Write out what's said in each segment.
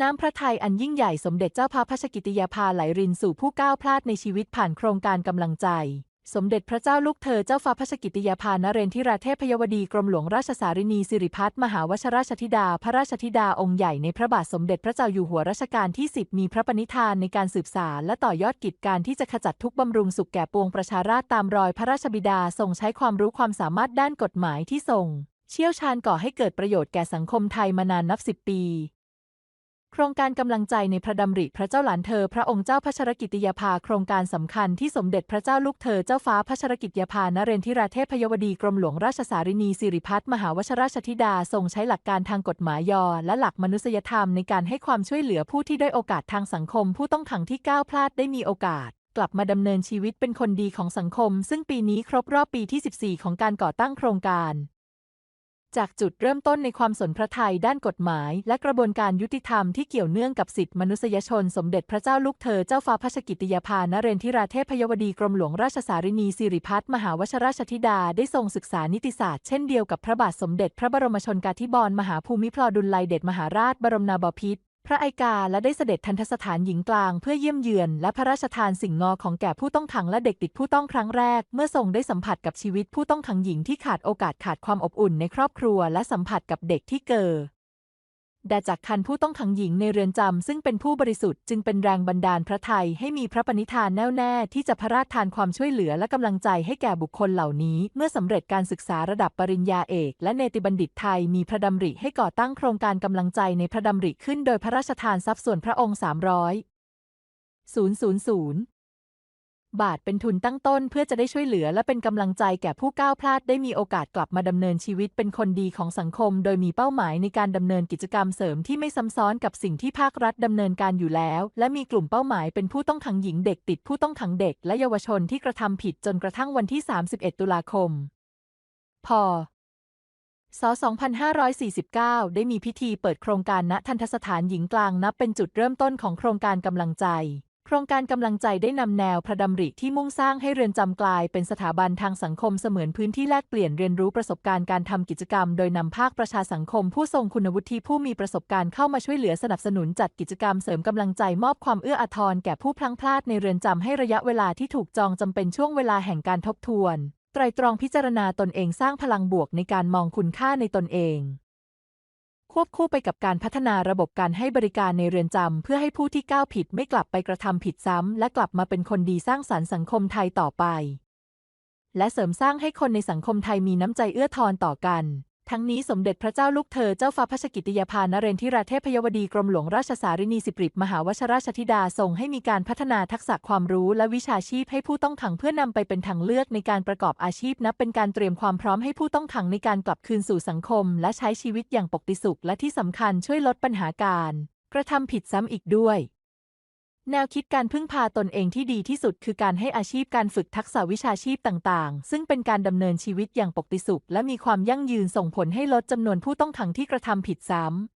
น้ำพระทัยอันยิ่งใหญ่สมเด็จเจ้าพระพัชกิติยาภาไหลรินสู่ผู้ก้าวพลาดในชีวิตผ่านโครงการกำลังใจ สมเด็จพระเจ้าลูกเธอเจ้าฟ้าพัชกิติยาภานเรนทิราเทพยวดีกรมหลวงราชสารินีสิริพัฒน์มหาวชราชธิดา พระราชธิดาองค์ใหญ่ในพระบาทสมเด็จพระเจ้าอยู่หัวรัชกาลที่ 10 มีพระปณิธานในการสืบสารและต่อยอดกิจการที่จะขจัดทุกบำรุงสุขแก่ปวงประชาราษฎร์ตามรอยพระราชบิดาทรงใช้ความรู้ความสามารถด้านกฎหมายที่ทรงเชี่ยวชาญก่อให้เกิดประโยชน์แก่สังคมไทยมานานนับสิบปี ครงการกำลังใจในพระดำริพระเจ้าหลานเธอ พระองค์เจ้าพัชรกิติยาภา โครงการสำคัญที่สมเด็จพระเจ้าลูกเธอเจ้าฟ้าพัชรกิติยาภานเรนทิราเทพยวดีกรมหลวงราชสารินีสิริพัฒน์มหาวชราชธิดาทรงใช้หลักการทางกฎหมายยอ และหลักมนุษยธรรมในการให้ความช่วยเหลือผู้ที่ได้โอกาสทางสังคม ผู้ต้องขังที่ก้าวพลาดได้มีโอกาสกลับมาดำเนินชีวิตเป็นคนดีของสังคม ซึ่งปีนี้ครบรอบปีที่ 14 ของการก่อตั้งโครงการ จากจุดเริ่มต้นในความสนพระทัยด้านกฎหมาย และกระบวนการยุติธรรมที่เกี่ยวเนื่องกับสิทธิมนุษยชน สมเด็จพระเจ้าลูกเธอเจ้าฟ้าพัชกิติยาภานเรนทิราเทพยวดีกรมหลวงราชสารินีสิริพัฒมหาวชราชธิดาได้ทรงศึกษานิติศาสตร์เช่นเดียวกับพระบาทสมเด็จพระบรมชนกาธิบดีมหาภูมิพลอดุลยเดชมหาราชบรมนาบพิตร พระไอกาและได้เสด็จทันทสถานหญิงกลางเพื่อเยี่ยมเยือน และพระราชทานสิ่งงอของแก่ผู้ต้องขังและเด็กติดผู้ต้องครั้งแรก เมื่อทรงได้สัมผัสกับชีวิตผู้ต้องขังหญิงที่ขาดโอกาสขาดความอบอุ่นในครอบครัว และสัมผัสกับเด็กที่เกิด ด่จากคันผู้ต้องขังหญิงในเรือนจำซึ่งเป็นผู้บริสุทธิ์จึงเป็นแรงบันดาลพระไทยให้มีพระปณิธานแน่วแน่ที่จะพระราชทานความช่วยเหลือและกำลังใจให้แก่บุคคลเหล่านี้ เมื่อสำเร็จการศึกษาระดับปริญญาเอก และเนติบัณฑิตไทยมีพระดำริให้ก่อตั้งโครงการกำลังใจในพระดำริขึ้นโดยพระราชทานทรัพย์ส่วนพระองค์ 300 000 บาทเป็นทุนตั้งต้นเพื่อจะได้ช่วยเหลือและเป็นกำลังใจแก่ผู้ก้าวพลาดได้มีโอกาสกลับมาดำเนินชีวิตเป็นคนดีของสังคม โดยมีเป้าหมายในการดำเนินกิจกรรมเสริมที่ไม่ซ้ำซ้อนกับสิ่งที่ภาครัฐดำเนินการอยู่แล้ว และมีกลุ่มเป้าหมายเป็นผู้ต้องขังหญิงเด็กติดผู้ต้องขังเด็ก และเยาวชนที่กระทำผิดจนกระทั่งวันที่ 31 ตุลาคม พศ2549 ได้มีพิธีเปิดโครงการณทันทสถานหญิงกลางนับเป็นจุดเริ่มต้นของโครงการกำลังใจ โครงการกำลังใจได้นำแนวพระดำริที่มุ่งสร้างให้เรือนจำกลาย เป็นสถาบันทางสังคมเสมือนพื้นที่แลกเปลี่ยนเรียนรู้ประสบการณ์การทำกิจกรรม โดยนำภาคประชาสังคม ผู้ทรงคุณวุฒิผู้มีประสบการณ์เข้ามาช่วยเหลือสนับสนุนจัดกิจกรรมเสริมกำลังใจมอบความเอื้ออาทรแก่ผู้พลั้งพลาดในเรือนจำให้ระยะเวลาที่ถูกจองจำเป็นช่วงเวลาแห่งการทบทวน ไตรตรองพิจารณาตนเองสร้างพลังบวกในการมองคุณค่าในตนเอง ควบคู่ไปกับการพัฒนาระบบการให้บริการในเรือนจำ เพื่อให้ผู้ที่ก้าวผิดไม่กลับไปกระทำผิดซ้ำ และกลับมาเป็นคนดีสร้างสรรค์สังคมไทยต่อไป และเสริมสร้างให้คนในสังคมไทยมีน้ำใจเอื้อทอนต่อกัน ทั้งนี้สมเด็จพระเจ้าลูกเธอเจ้าฟ้าพัชกิติยาภานเรนทิราเทพยวดีกรมหลวงราชสารินีสิบริบมหาวชราชธิดาทรงให้มีการพัฒนาทักษะความรู้และวิชาชีพให้ผู้ต้องขังเพื่อนำไปเป็นทางเลือกในการประกอบอาชีพนับเป็นการเตรียมความพร้อมให้ผู้ต้องขังในการกลับคืนสู่สังคม และใช้ชีวิตอย่างปกติสุข และที่สำคัญช่วยลดปัญหาการ กระทำผิดซ้ำอีกด้วย แนวคิดการพึ่งพาตนเองที่ดีที่สุดคือการให้อาชีพการฝึกทักษะวิชาชีพต่างๆ ซึ่งเป็นการดำเนินชีวิตอย่างปกติสุข และมีความยั่งยืนส่งผลให้ลดจำนวนผู้ต้องขังที่กระทำผิดซ้ำ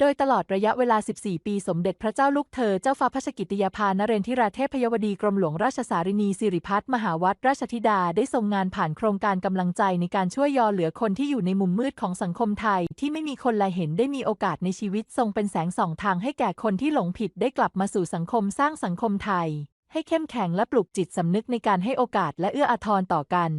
โดยตลอดระยะเวลา 14 ปีสมเด็จพระเจ้าลูกเธอเจ้าฟ้าพัชกิติยาภานเรนทิราเทพยวดีกรมหลวงราชสารินีสิริพัฒน์มหาวัดราชธิดาได้ทรงงานผ่านโครงการกำลังใจในการช่วยยอเหลือคนที่อยู่ในมุมมืดของสังคมไทย ที่ไม่มีคนแลเห็นได้มีโอกาสในชีวิตทรงเป็นแสงส่องทางให้แก่คนที่หลงผิดได้กลับมาสู่สังคมสร้างสังคมไทย ให้เข้มแข็งและปลุกจิตสำนึกในการให้โอกาสและเอื้ออาทรต่อกัน